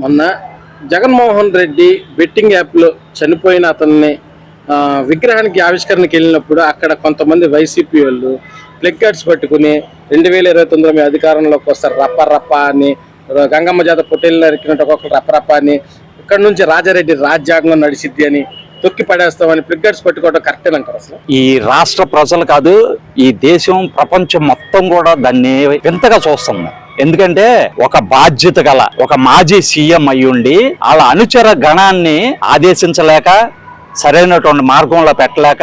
మొన్న జగన్మోహన్ రెడ్డి బెట్టింగ్ యాప్లో చనిపోయిన అతన్ని విగ్రహానికి ఆవిష్కరణకి వెళ్ళినప్పుడు అక్కడ కొంతమంది వైసీపీ వాళ్ళు ప్లెగ్గార్డ్స్ పట్టుకుని రెండు వేల ఇరవై తొమ్మిదిలో మీ అధికారంలోకి వస్తారు రప్ప రప్ప అని గంగమ్మ జాత పొట్టేళ్ళు నరికినట్టు ఒక్కొక్కరు రప్ప రప్ప అని ఇక్కడ నుంచి రాజారెడ్డి రాజ్యాంగం నడిచిద్ది అని తొక్కి పడేస్తామని ప్లెగ్గార్డ్స్ పట్టుకోవడం కరెక్టే అంటారు అసలు? ఈ రాష్ట్ర ప్రజలు కాదు ఈ దేశం ప్రపంచం మొత్తం కూడా దాన్ని వింతగా చూస్తుంది. ఎందుకంటే ఒక బాధ్యత గల ఒక మాజీ సీఎం అయ్యుండి వాళ్ళ అనుచర గణాన్ని ఆదేశించలేక సరైనటువంటి మార్గంలో పెట్టలేక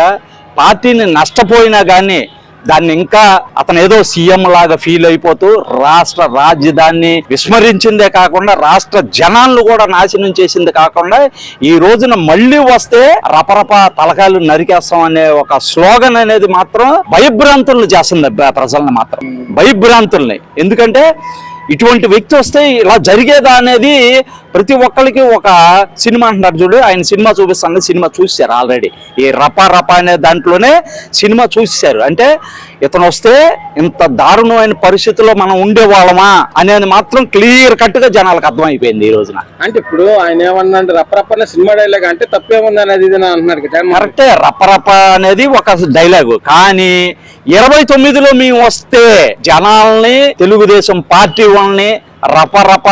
పార్టీని నష్టపోయినా కానీ దాన్ని ఇంకా అతను ఏదో సీఎం లాగా ఫీల్ అయిపోతూ రాష్ట్ర రాజధానిని విస్మరించిందే కాకుండా రాష్ట్ర జనాలను కూడా నాశనం చేసింది కాకుండా ఈ రోజున మళ్ళీ వస్తే రపరప తలకాయలు నరికేస్తాం అనే ఒక స్లోగన్ అనేది మాత్రం భయభ్రాంతులను చేస్తుంది ప్రజలను ప్రజల్ని మాత్రం. భయభ్రాంతుల్ని. ఎందుకంటే ఇటువంటి వ్యక్తి వస్తే ఇలా జరిగేదా అనేది ప్రతి ఒక్కరికి ఒక సినిమా అంటున్నారు చూడు. ఆయన సినిమా చూపిస్తాను సినిమా చూశారు ఆల్రెడీ. ఈ రప రప అనే దాంట్లోనే సినిమా చూశారు. అంటే ఇతను వస్తే ఇంత దారుణమైన పరిస్థితుల్లో మనం ఉండేవాళ్ళమా అనేది మాత్రం క్లియర్ కట్గా జనాలకు అర్థమైపోయింది ఈ రోజున. అంటే ఇప్పుడు ఆయన ఏమన్నా అంటే రప్ప రప్ప అనే సినిమా డైలాగ్ అంటే తప్పేముంది అనేది అంటున్నారు. కరెక్టే రపరప అనేది ఒక డైలాగు కానీ ఇరవై తొమ్మిదిలో మేము వస్తే జనాల్ని తెలుగుదేశం పార్టీ వాళ్ళని రపరప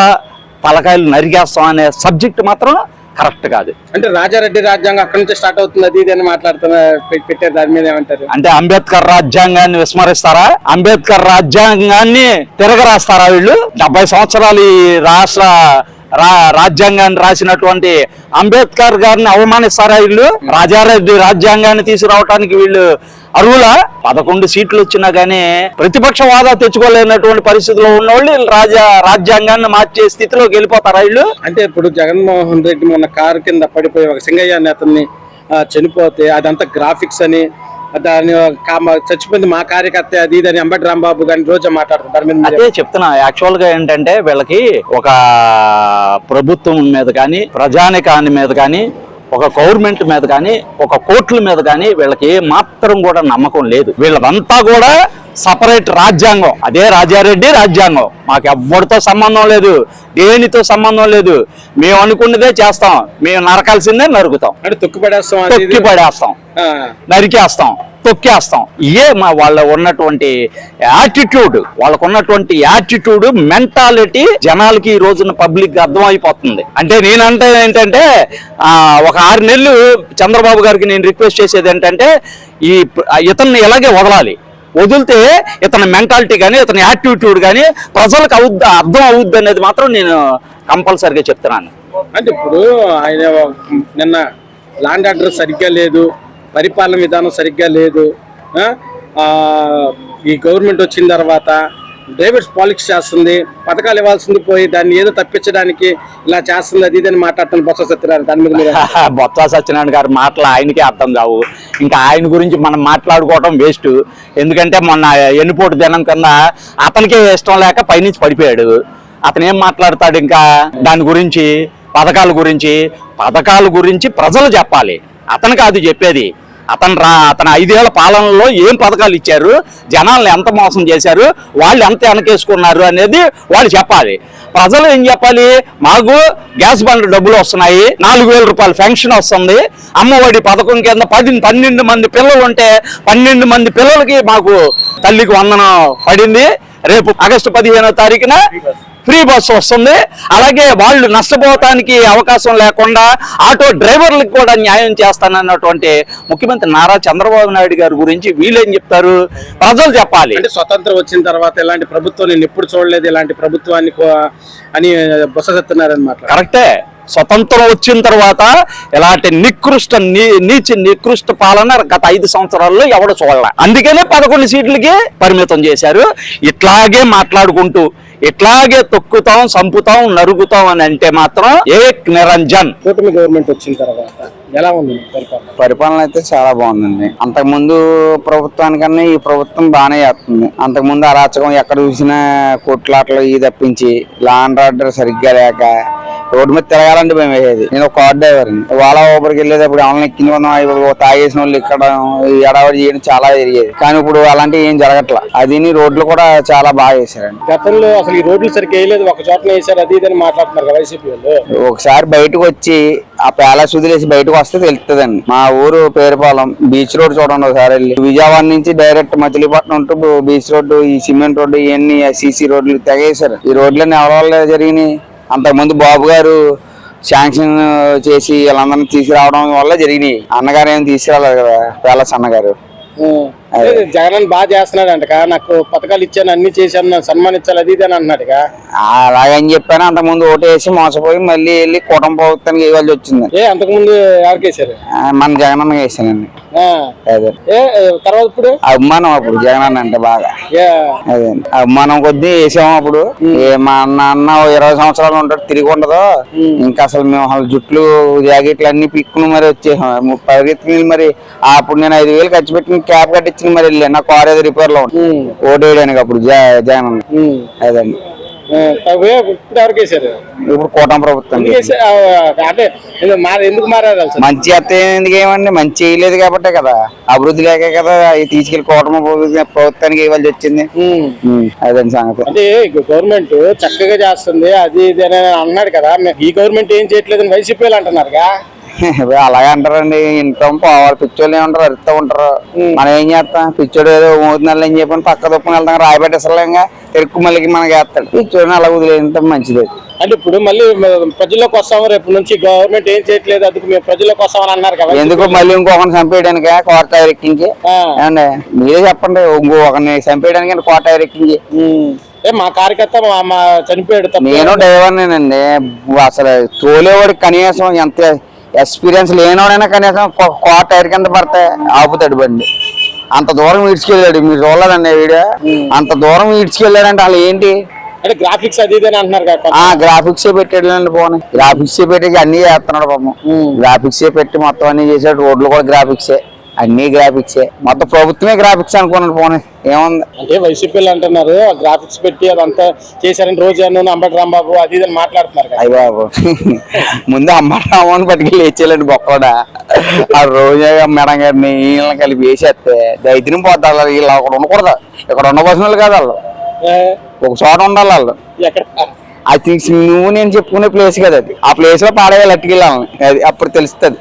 తలకాయలు నరిగేస్తాం అనే సబ్జెక్ట్ మాత్రం కరెక్ట్ కాదు. అంటే రాజారెడ్డి రాజ్యాంగం అక్కడి నుంచి స్టార్ట్ అవుతుంది అది ఇది అని మాట్లాడుతున్న పెట్టారు దాని మీద ఏమంటారు? అంటే అంబేద్కర్ రాజ్యాంగాన్ని విస్మరిస్తారా? అంబేద్కర్ రాజ్యాంగాన్ని తిరగరాస్తారా వీళ్ళు? డెబ్బై సంవత్సరాలు ఈ రాష్ట్ర రాజ్యాంగాన్ని రాసినటువంటి అంబేద్కర్ గారిని అవమానిస్తారా వీళ్ళు? రాజారెడ్డి రాజ్యాంగాన్ని తీసుకురావడానికి వీళ్ళు అర్హుల? పదకొండు సీట్లు వచ్చినా గానీ ప్రతిపక్ష వాదా తెచ్చుకోలేనటువంటి పరిస్థితిలో ఉన్న వాళ్ళు రాజా రాజ్యాంగాన్ని మార్చే స్థితిలోకి వెళ్ళిపోతారా వీళ్ళు? అంటే ఇప్పుడు జగన్మోహన్ రెడ్డి మొన్న కారు కింద పడిపోయి ఒక సింగయ్య అనే అతన్ని చనిపోతే అదంతా గ్రాఫిక్స్ అని దాని చచ్చిపోయింది మా కార్యకర్త అది ఇది అని అంబటి రాంబాబు గారిని రోజు దాని మీరు అదే చెప్తున్నా యాక్చువల్గా ఏంటంటే వీళ్ళకి ఒక ప్రభుత్వం మీద కానీ ప్రజానికాని మీద కానీ ఒక గవర్నమెంట్ మీద కానీ ఒక కోర్టుల మీద కానీ వీళ్ళకి ఏ మాత్రం కూడా నమ్మకం లేదు. వీళ్ళదంతా కూడా సపరేట్ రాజ్యాంగం. అదే రాజారెడ్డి రాజ్యాంగం. మాకు ఎవ్వరితో సంబంధం లేదు దేనితో సంబంధం లేదు. మేము అనుకున్నదే చేస్తాం. మేము నరకాల్సిందే నరుకుతాం. అంటే తొక్కి పడేస్తాం తొక్కి పడేస్తాం నరికేస్తాం. తొక్కేస్తాం. ఇయే మా వాళ్ళ ఉన్నటువంటి యాటిట్యూడ్ వాళ్ళకు ఉన్నటువంటి యాటిట్యూడ్ మెంటాలిటీ జనాలకి ఈ రోజున పబ్లిక్ అర్థమైపోతుంది. అంటే నేనంటే ఏంటంటే ఒక ఆరు నెలలు చంద్రబాబు గారికి నేను రిక్వెస్ట్ చేసేది ఏంటంటే ఈ ఇతన్ని ఇలాగే వదలాలి. వదిలితే ఇతని మెంటాలిటీ కానీ ఇతని యాటిట్యూడ్ కానీ ప్రజలకు అవుద్ది అర్థం అవుద్ది అనేది మాత్రం నేను కంపల్సరిగా చెప్తున్నాను. అంటే ఇప్పుడు ఆయన నిన్న లాండ్ అడ్రస్ సరిగ్గా లేదు. పరిపాలన విధానం సరిగ్గా లేదు. ఈ గవర్నమెంట్ వచ్చిన తర్వాత డ్రైవర్స్ పాలిటిక్స్ చేస్తుంది. పథకాలు ఇవ్వాల్సింది పోయి దాన్ని ఏదో తప్పించడానికి ఇలా చేస్తుంది అది ఇది అని మాట్లాడుతున్న బొత్స సత్యనారాయణ. దాని మీద బొత్స సత్యనారాయణ గారి మాటలు ఆయనకే అర్థం కావు. ఇంకా ఆయన గురించి మనం మాట్లాడుకోవడం వేస్ట్. ఎందుకంటే మొన్న ఎన్నిపోటు దినం కింద అతనికే ఇష్టం లేక పైనుంచి పడిపోయాడు. అతను ఏం మాట్లాడతాడు ఇంకా? దాని గురించి పథకాల గురించి పథకాల గురించి ప్రజలు చెప్పాలి. అతను కాదు చెప్పేది. అతను రా అతను ఐదేళ్ళ పాలనలో ఏం పథకాలు ఇచ్చారు? జనాలను ఎంత మోసం చేశారు? వాళ్ళు ఎంత వెనకేసుకున్నారు అనేది వాళ్ళు చెప్పాలి. ప్రజలు ఏం చెప్పాలి? మాకు గ్యాస్ బండ్ డబ్బులు వస్తున్నాయి నాలుగు వేల రూపాయలు పెన్షన్ వస్తుంది అమ్మఒడి పథకం కింద పది పన్నెండు మంది పిల్లలు ఉంటే పన్నెండు మంది పిల్లలకి మాకు తల్లికి వందనం పడింది. రేపు ఆగస్టు పదిహేనో తారీఖున ఫ్రీ బస్ వస్తుంది. అలాగే వాళ్ళు నష్టపోవటానికి అవకాశం లేకుండా ఆటో డ్రైవర్లకు కూడా న్యాయం చేస్తానన్నటువంటి ముఖ్యమంత్రి నారా చంద్రబాబు నాయుడు గారి గురించి వీళ్ళేం చెప్తారు? ప్రజలు చెప్పాలి. అంటే స్వతంత్రం వచ్చిన తర్వాత ఇలాంటి ప్రభుత్వం నేను ఎప్పుడు చూడలేదు ఇలాంటి ప్రభుత్వాన్ని అని బొత్స సత్యనారాయణ మాట్లాడారు కరెక్టే. స్వతంత్రం వచ్చిన తర్వాత ఇలాంటి నికృష్ట నీచ నికృష్ట పాలన గత ఐదు సంవత్సరాల్లో ఎవడు చూడాల. అందుకనే పదకొండు సీట్లకి పరిమితం చేశారు. ఇట్లాగే మాట్లాడుకుంటూ ఇట్లాగే తొక్కుతాం సంపుతాం నరుగుతాం అని అంటే మాత్రం ఏక్ నిరంజన్. కూటమి గవర్నమెంట్ వచ్చిన తర్వాత ఎలా ఉంది పరిపాలన? పరిపాలన అయితే చాలా బాగుందండి. అంతకు ముందు ప్రభుత్వానికన్నా ఈ ప్రభుత్వం బాగానే చేస్తుంది. అంతకు ముందు అరాచకం ఎక్కడ చూసినా కొట్లాటలు ఈ తప్పించి లా అండ్ ఆర్డర్ సరిగ్గా లేక రోడ్డు మీద తిరగాలంటే భయం వేసేది. నేను ఒక కార్ డ్రైవర్ వాళ్ళ ఊబర్కి వెళ్ళేటప్పుడు ఎవరిని ఎక్కింది కొందాం ఇప్పుడు తాగేసిన వాళ్ళు ఇక్కడ ఎడవడి చేయడం చాలా జరిగేది. కానీ ఇప్పుడు అలాంటివి ఏం జరగట్లా. అది రోడ్లు కూడా చాలా బాగా చేశారండి గతంలో అసలు ఈ రోడ్లు సరిగ్గా వేయలేదు. ఒక చోట వేసారు అది ఇది మాట్లాడుతున్నారు వైసీపీ వాళ్ళు. ఒకసారి బయటకు వచ్చి ఆ ప్యాలెస్ వదిలేసి బయటకు వస్తే తెలుస్తుందండి మా ఊరు పేరుపాలెం బీచ్ రోడ్ చూడండి ఒకసారి వెళ్ళి. విజయవాడ నుంచి direct Machilipatnam to beach road ఈ సిమెంట్ రోడ్డు ఇవన్నీ సీసీ రోడ్లు తెగేశారు. ఈ రోడ్లన్నీ ఎవరి జరిగినాయి? అంతకుముందు బాబు గారు శాంక్షన్ చేసి వీళ్ళందరినీ తీసుకురావడం వల్ల జరిగినాయి. అన్నగారు ఏమి తీసుకురాలేదు కదా ప్యాలెస్ అన్నగారు జగన్ బాగా చేస్తున్నాడు అంట నాకు పథకాలు ఇచ్చాను అన్ని చేశాను నన్ను సన్మానించాలి అది ఇది అని అన్నాడుగా అలాగని చెప్పాను అంతకుముందు ఓటు వేసి మోసపోయి మళ్ళీ వెళ్ళి కుటుంబ ప్రభుత్వానికి ఇవ్వాల్సి వచ్చింది. ఏ అంతకుముందు ఎవరికేసారు ఆ, మన జగనన్న వేసానండి ఆ. అదే. ఏ ఏ, తర్వాత ఇప్పుడు? అభిమానం అప్పుడు జగనన్న అంటే బాగా. అదే. అభిమానం కొద్దీ వేసాము అప్పుడు. ఏ మా నాన్న ఇరవై సంవత్సరాలు ఉంటాడు తిరిగి ఉండదు. ఇంకా అసలు మేము అసలు జుట్లు జాకెట్లు అన్ని పిక్కుని మరి వచ్చేసాం. ముప్పై పరిగెత్తుకుని మరి అప్పుడు నేను ఐదు వేలు ఖర్చు పెట్టి క్యాబ్ కట్టించుకుని మరి వెళ్ళాను నా కార్ ఏదో రిపేర్లో ఉంది ఓటు వేయడానికి అప్పుడు జ- జగన్ అన్న. ఉమ్. అదండి. ఇప్పుడు ఎవరికేసారు ఇప్పుడు కూటమి ప్రభుత్వం మంచి చేస్తే ఎందుకు ఏమండి? మంచి చేయలేదు కాబట్టే కదా. అభివృద్ధి లేకే కదా ఈ తీసుకెళ్ళి కూటమి ప్రభుత్వం- ప్రభుత్వానికి ఇవ్వాల్సి వచ్చింది. అదండి సంగతి. అంటే గవర్నమెంట్ చక్కగా చేస్తుంది అది ఇది అని అన్నాడు కదా. ఈ గవర్నమెంట్ ఏం చేయట్లేదని వైసీపీ వాళ్ళు అంటున్నారుగా. అలాగే అంటారండి. ఇంటాం పోవాలి పిచ్చోళ్ళు ఏమంటారు అరుస్తూ ఉంటారు. మనం ఏం చేస్తాం? పిచ్చోడు ఏదో మోతున్నారు అని చెప్పని పక్క తప్పుని వెళ్తాం రాయబెట్టేసలేంగా తెరుక్కు మళ్ళీ మనకి వేస్తాడు పిచ్చోడిని అలా వదిలేంత మంచిది. అంటే ఇప్పుడు మళ్ళీ ప్రజల్లోకి వస్తాము రేపు నుంచి గవర్నమెంట్ ఏం చేయట్లేదు అందుకు మేము ప్రజల్లోకి వస్తామని అన్నారు కదా. ఎందుకు మళ్ళీ ఇంకొకరిని చంపేయడానికి? కోట ఎక్కించి. ఏమండి మీరే చెప్పండి ఇంకో ఒకరిని చంపేయడానికి కోట ఎక్కించి. ఏ మా కార్యకర్త మా చనిపోయాడు నేను డ్రైవర్నేనండి. అసలు తోలేవాడికి కనీసం ఎంత ఎక్స్పీరియన్స్ లేనివాడైనా కనీసం కోట టైర్ కింద పడితే ఆపుతాడు బండి. అంత దూరం ఈడ్చుకెళ్ళాడు. మీరు చూడలేదండి వీడియో? అంత దూరం ఈడ్చుకెళ్ళాడంటే అసలు ఏంటి? అంటే గ్రాఫిక్స్ అది ఇది అంటున్నారు గ్రాఫిక్స్ పెట్టాడు పోనీ. గ్రాఫిక్స్ పెట్టి అన్ని చేస్తున్నాడు పాపం. గ్రాఫిక్స్ పెట్టి మొత్తం అన్ని చేసాడు రోడ్లు కూడా గ్రాఫిక్సే అన్ని గ్రాఫిక్సే మొత్తం ప్రభుత్వమే గ్రాఫిక్స్ అనుకున్నాడు పోనీ. ఏముంది? అంటే వైసీపీ వాళ్ళు అంటున్నారు గ్రాఫిక్స్ పెట్టి అదంతా చేశారని రోజు అన్ను అంబటి రాంబాబు అది ఇది అని మాట్లాడుతున్నారు అయ్య బాబు. ముందు అమ్మరామని పట్టుకెళ్ళి వేసేయాలండి బొక్కడా ఆ రోజే మేడం గారిని వీళ్ళని కలిపి వేసేస్తే దైత్యం పోతారు వీళ్ళు అక్కడ ఉండకూడదు. ఇక్కడ ఉండవలసిన వాళ్ళు కాదు వాళ్ళు. ఒక చోట ఉండాలి వాళ్ళు. ఎక్కడ? అది నువ్వు నేను చెప్పుకునే ప్లేస్ కదా అది. ఆ ప్లేస్లో పాడేయాలి అట్టుకెళ్ళాలని అది అప్పుడు తెలుస్తుంది.